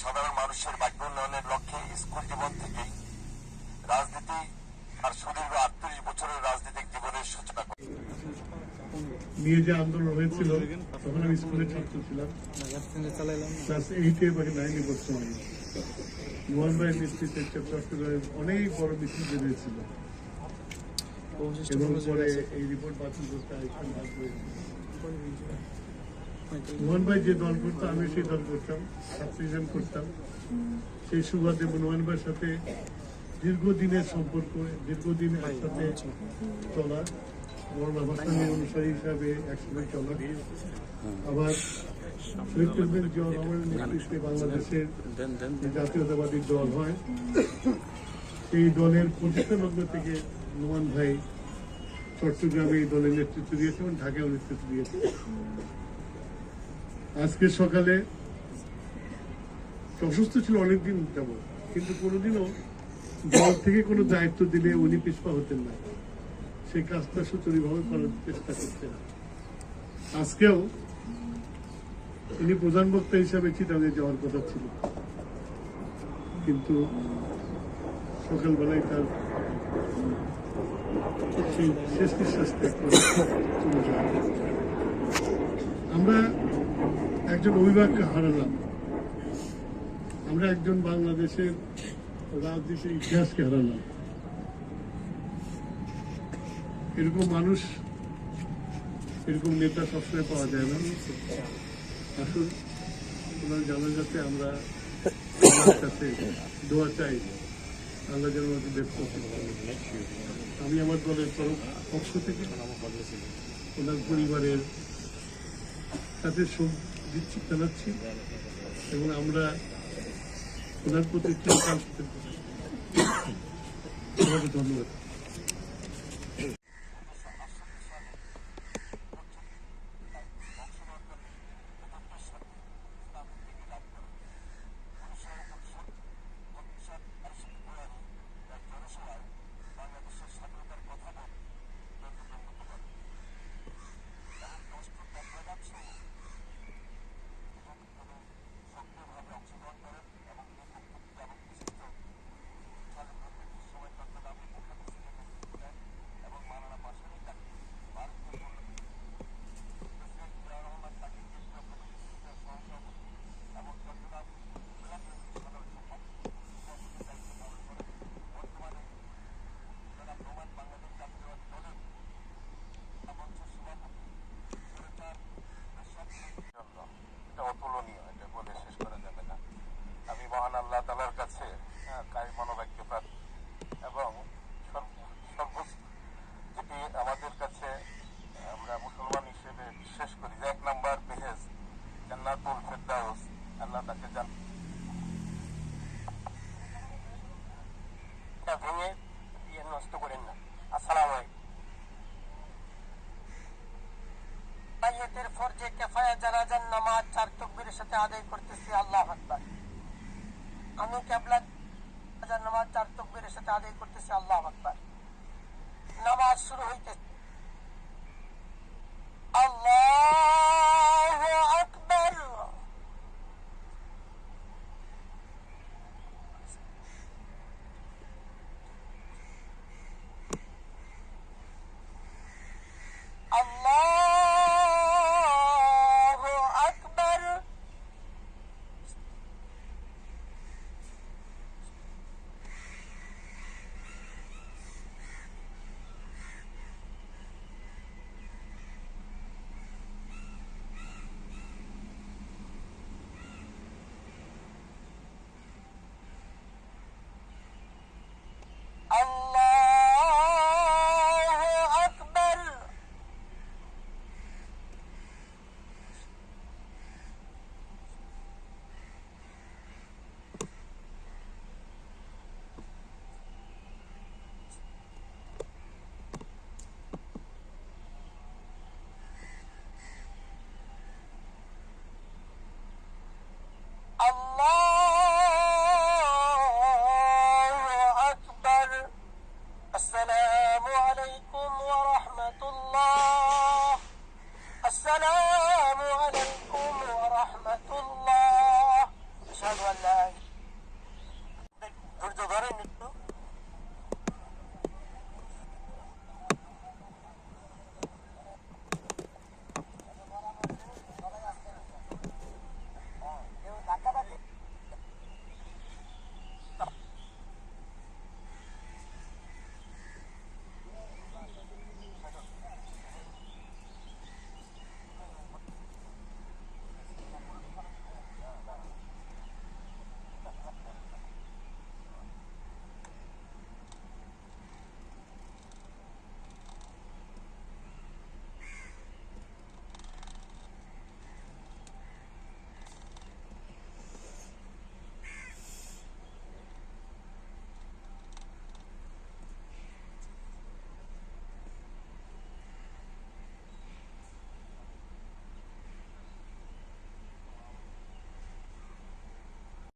সাধারণ মানুষের বাক্য উন্নয়নের লক্ষ্যে স্কুল জীবন থেকেই রাজনীতি আর সুদীর্ঘ আটত্রিশ বছরের রাজনৈতিক জীবনের সূচনা করেন নিয়ে যে আন্দোলন হয়েছিল, তখন আমি স্কুলের ছাত্র ছিলাম। অনেক বড় মিছিল বেরিয়েছিল এবং পরে এই রিপোর্ট বাতিল করতে মোহন ভাই যে দল করতো আমি সেই দল করতাম ছাত্রীজন করতাম। সেই সুবাদে মোহন ভাইয়ের সাথে দীর্ঘদিনের সম্পর্ক দীর্ঘদিন একসাথে চলা বড় অনুসারী হিসাবে একসঙ্গে চলা। আবার শহীদ প্রেসিডেন্ট জিয়া রহমানের নেতৃত্বে বাংলাদেশের জাতীয়তাবাদী দল হয়। সেই দলের প্রতিষ্ঠা লগ্ন থেকে নোমান ভাই চট্টগ্রামে এই দলের নেতৃত্ব দিয়েছে এবং ঢাকায় নেতৃত্ব দিয়েছে। আজকে সকালে অসুস্থ ছিল অনেকদিন যাব কিন্তু কোনোদিনও দল থেকে কোনো দায়িত্ব দিলে উনি পিছপা হতেন না। সেই কাজটা সুচরিভাবে করার চেষ্টা করতেন। আজকেও উনি প্রধান বক্তা হিসাবে চিটাঙে যাওয়ার কথা ছিল। কিন্তু সকালবেলায় তার আমরা একজন অভিভাবককে হারালাম। আমরা একজন বাংলাদেশের রাজনীতির ইতিহাসকে হারালাম। এরকম মানুষ, এরকম নেতা সবসময় পাওয়া যায় না। আসুন, ওনার জানা যাতে আমরা দোয়া চাই। আল্লাহ যেন বের ব্যস্ত আমি আমার দলের পক্ষ থেকে ওনার পরিবারের সাথে শোক দিচ্ছি জানাচ্ছি এবং আমরা ওনার প্রতি চিরকাল ধন্যবাদ জন্য এটা অতুলনীয় এটা বলে শেষ করা যাবে না আমি মহান আল্লাহ তালার কাছে হ্যাঁ, কায় মনোবাক্য প্রার্থী এবং সর্ব- সর্বোচ্চ যেটি আমাদের কাছে আমরা মুসলমান হিসেবে বিশ্বাস করি যে এক নাম্বার বেহেজ জান্নাতুল ফেরদাউস আল্লাহ তাকে জান এটা ভেঙে ইয়ে নষ্ট করেন না আসসালাম আলাইকুম বাইয়েতের যে কেফায়া জানাজান নামাজ চার তকবীরের সাথে আদায় করতেছি আল্লাহ আকবার আমি কেবলা নামাজ চার তকবীরের সাথে আদায় করতেছি আল্লাহ আকবার নামাজ শুরু হইতে ورحمة الله